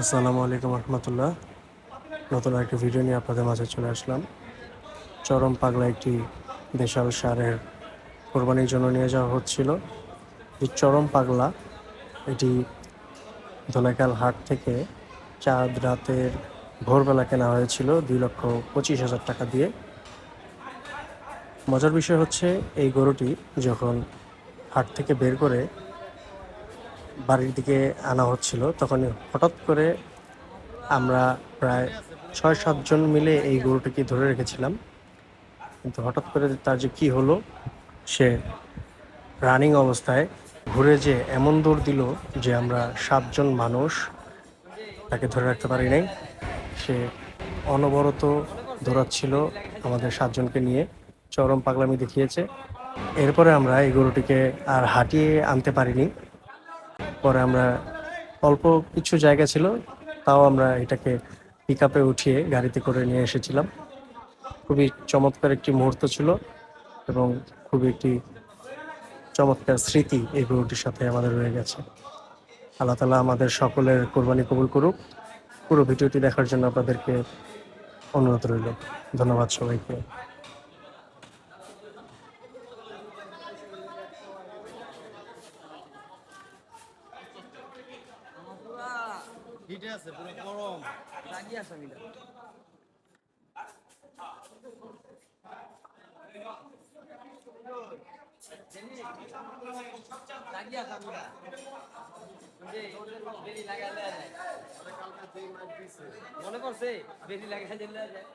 আসসালামু আলাইকুম রহমতুল্লাহ। নতুন একটি ভিডিও নিয়ে আপনাদের মাঝে চলে আসলাম। চরম পাগলা একটি দেশাল সারের কোরবানির জন্য নিয়ে যাওয়া হচ্ছিল। এই চরম পাগলা, এটি ধোলাইকাল হাট থেকে চাঁদ রাতের ভোরবেলা কেনা হয়েছিল দুই লক্ষ পঁচিশ হাজার টাকা দিয়ে। মজার বিষয় হচ্ছে, এই গরুটি যখন হাট থেকে বের করে বাড়ির দিকে আনা হচ্ছিল, তখন হঠাৎ করে আমরা প্রায় ছয় সাতজন মিলে এই গরুটিকে ধরে রেখেছিলাম। কিন্তু হঠাৎ করে তার যে কি হলো, সে রানিং অবস্থায় ঘুরে যে এমন দৌড় দিল যে আমরা সাতজন মানুষ তাকে ধরে রাখতে পারি নাই। সে অনবরত দৌড়াচ্ছিল আমাদের সাতজনকে নিয়ে, চরম পাগলামি দেখিয়েছে। এরপরে আমরা এই গরুটিকে আর হাঁটিয়ে আনতে পারিনি। পরে আমরা অল্প কিছু জায়গা ছিল, তাও আমরা এটাকে পিক আপে উঠিয়ে গাড়িতে করে নিয়ে এসেছিলাম। খুবই চমৎকার একটি মুহূর্ত ছিল এবং খুবই একটি চমৎকার স্মৃতি এই গরুটির সাথে আমাদের রয়ে গেছে। আল্লাহ তালা আমাদের সকলের কোরবানি কবুল করুক। পুরো ভিডিওটি দেখার জন্য আপনাদেরকে অনুরোধ রইল। ধন্যবাদ সবাইকে। হিটে আছে পুরো গরম। লাগিয়ে আছে আমি মনে করছে বেরি লাগাই দিলে যায়